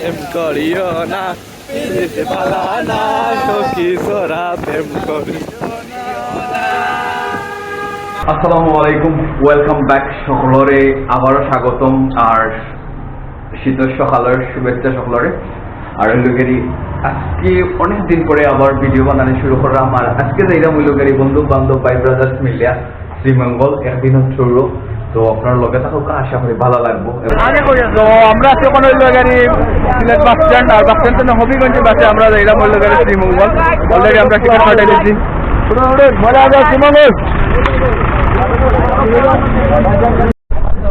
প্রেম করিও না যেতে পালা না আসসালামু আলাইকুম ওয়েলকাম ব্যাক সকলরে, আবারও স্বাগতম, আর শীতের সকালের শুভেচ্ছা সকলরে। আর লোকেরই আজকে অনেক দিন পরে আবার ভিডিও বানানো শুরু করলাম, আর আজকে যাইলাম লোকেরই বন্ধু বান্ধব ভাই ব্রাদার্স মিলিয়া শ্রীমঙ্গল একদিন হচ্ছে তো আপনার লগে থাকুক আশা করি ভালো লাগবো। তো আমরা আছি ওখানে গাড়ি সিলেট বাস স্ট্যান্ড আর বাস স্ট্যান্ড থেকে হবিগঞ্জ বাসে। আমরা যাইলাম ওই শ্রীমঙ্গল। অলরেডি আমরা টিকিট কাটাই দিচ্ছি মজা আছে শ্রীমঙ্গল।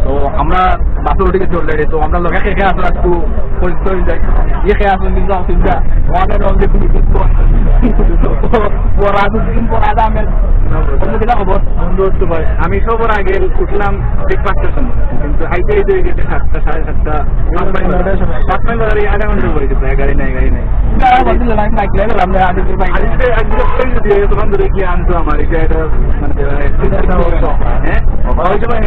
তো আমরা গেছি অলরেডি তো আমরা লগে খেয়ে আসলে একটু পরিচিত হয়ে যাই ইয়ে খেয়ে আসুন কিন্তু অসুবিধা আমাদের রঙে খুবই পড়া দুদিন পড়া দামের অন্যদিকে খবর বন্ধু হচ্ছে ভাই আমি সবার আগে উঠলাম ঠিক পাঁচটার সময় কিন্তু আইতে আইতে হয়ে গেছে সাতটা সাড়ে সাতটা পাঁচ মাইল পাঁচ আধা ঘণ্টা পড়ে গেছে গাড়ি নাই গাড়ি নাই দিয়ে আনতো আমার এটা মানে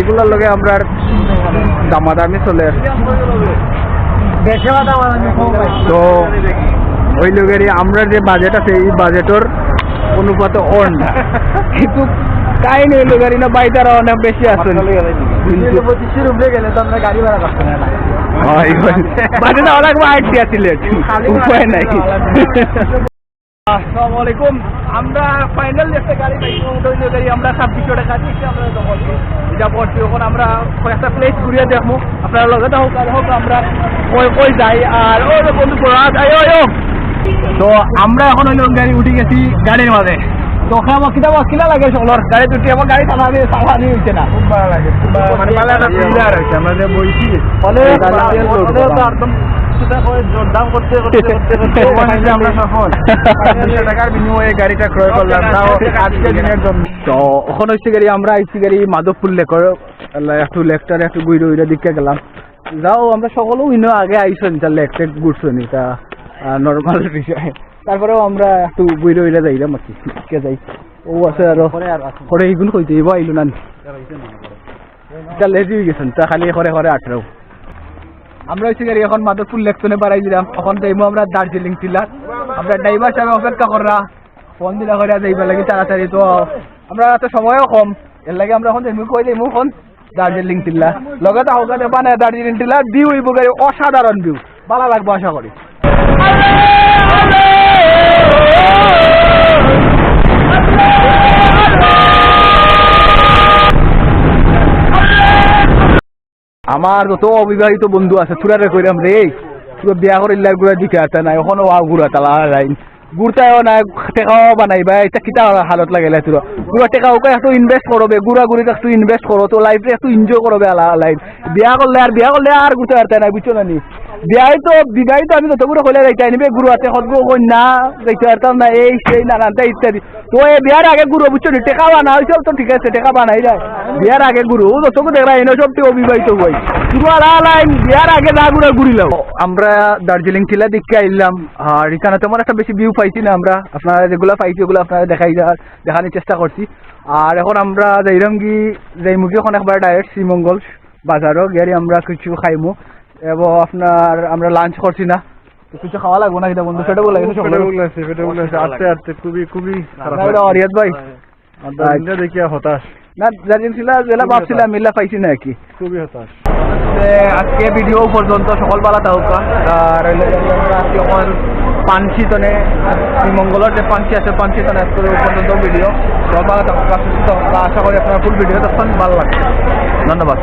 এগুলোর লগে আমরা দামাদামি চলে আসছে তো ওই লোকেরই আমরা যে বাজেট আছে এই বাজেটর অনুপাতে অন কিন্তু কাহিনী ওই লোকেরই না বাইতারা অনেক বেশি আছে বাজেট অনেক আইটি আসলে উপায় নাই। আসসালামু আলাইকুম আমরা ফাইনাল একটা গাড়ি পাইছি গাড়ি আমরা ছাব্বিশশো টাকা দিয়েছি আমরা তখন পড়ছি ওখানে আমরা কয়েকটা প্লেস ঘুরিয়ে দেখব। আপনারা লগে হোক আর হোক আমরা কই কই যাই। আর ও বন্ধু পড়া যাই ও ও। তো আমরা এখন ওই গাড়ি উঠে গেছি গাড়ির মাঝে। তো ওখানে আমার কিনা কিনা লাগে সকলের গাড়ি দুটি আমার গাড়ি চালানি চালানি হয়েছে না। খুব ভালো লাগে মানে আমরা যে বইছি। ফলে একদম তো ওখানে হচ্ছে গাড়ি আমরা আইসি গাড়ি মাধবপুর লেকর একটু লেকটার একটু গুইরো উইরা দিকে গেলাম। যাও আমরা সকলেও ইনো আগে আইসন ঘুরছনি তা নর্মাল বিষয়। তারপরেও আমরা একটু গুইরো উইরা যাইলাম আর কি যাই। ও আছে আর। এইগুলো কইতে এবার আইলো না তা লেজি হয়ে গেছেন তা খালি করে করে আঠেরো আমরা হচ্ছে গাড়ি এখন মাধবপুর লেকশনে বাড়াই দিলাম। এখন যাইবো আমরা দার্জিলিং টিলার আমরা ড্রাইভার সাহেব অপেক্ষা করা ফোন দিলা করে যাইবা লাগে তাড়াতাড়ি তো। আমরা তো সময়ও কম। এর লাগে আমরা এখন যাইমু, কই যাইমু এখন? দার্জিলিং টিলা। লগে তো হোক মানে দার্জিলিং টিলার ভিউ হইব গাড়ি অসাধারণ ভিউ। ভালো লাগবে আশা করি। আমার যত অবিবাহিত বন্ধু আছে থুরারে কইরাম রে তুই বিয়া করে লাইফ ঘুরা দিকে আসতে নাই ওখানে ওয়া ঘুরা তালা লাইন ঘুরতাও না টেকাও বানাইবা এটা কিতা হালত লাগাইলা তোর? গুড়া টেকা ওকে একটু ইনভেস্ট করবে গুড়া গুড়িতে একটু ইনভেস্ট করো তো লাইফে একটু এনজয় করবে আলা লাইফ বিয়া করলে আর, বিয়া করলে আর ঘুরতে পারতে নাই, বুঝছ না নি? বিয়াই তো বিবাহিত আমি যতগুলো কইলে যাইতে আনিবে গুরু হাতে সদগুলো কন্যা যাইতে পারতাম না এই, সেই নানানটা ইত্যাদি। তো এই বিয়ার আগে গুরু বুঝছ নি? টেকা বানা হয়েছে তো ঠিক আছে, টেকা বানাই যায়। বিয়ার আগে গুরু যতগুলো দেখরা এনে সব তো অবিবাহিত হই শুরু আলা লাইন বিয়ার আগে যা গুড়া ঘুরিলাম আমরা দার্জিলিং টিলা দেখতে আইলাম আর এখানে তেমন একটা বেশি ভিউ পাইছি না আমরা আপনারা যেগুলো পাইছি ওগুলো আপনারা দেখাই যাওয়ার দেখানোর চেষ্টা করছি আর এখন আমরা যাইলাম কি যাইমুখী এখন একবার ডাইরেক্ট শ্রীমঙ্গল বাজারও গিয়ে আমরা কিছু খাইমু এবং আপনার আমরা লাঞ্চ করছি না কিছু খাওয়া লাগবো না বন্ধু সেটা বলে আস্তে আস্তে খুবই খুবই খারাপ ভাই ইন্ডিয়া দেখি হতাশ না জানিয়েছিল জেলা ভাবছিলাম মিল্লা পাইছি না কি খুবই হতাশ। আজকে ভিডিও পর্যন্ত সকালবেলা তাহকা আর যখন পাঞ্চি তনে যে পাঞ্চি আছে পাঞ্চি তনে পর্যন্ত ভিডিও সকালবেলা তাহকা সুস্থ আশা করি আপনার ফুল ভিডিও তখন ভালো লাগে ধন্যবাদ।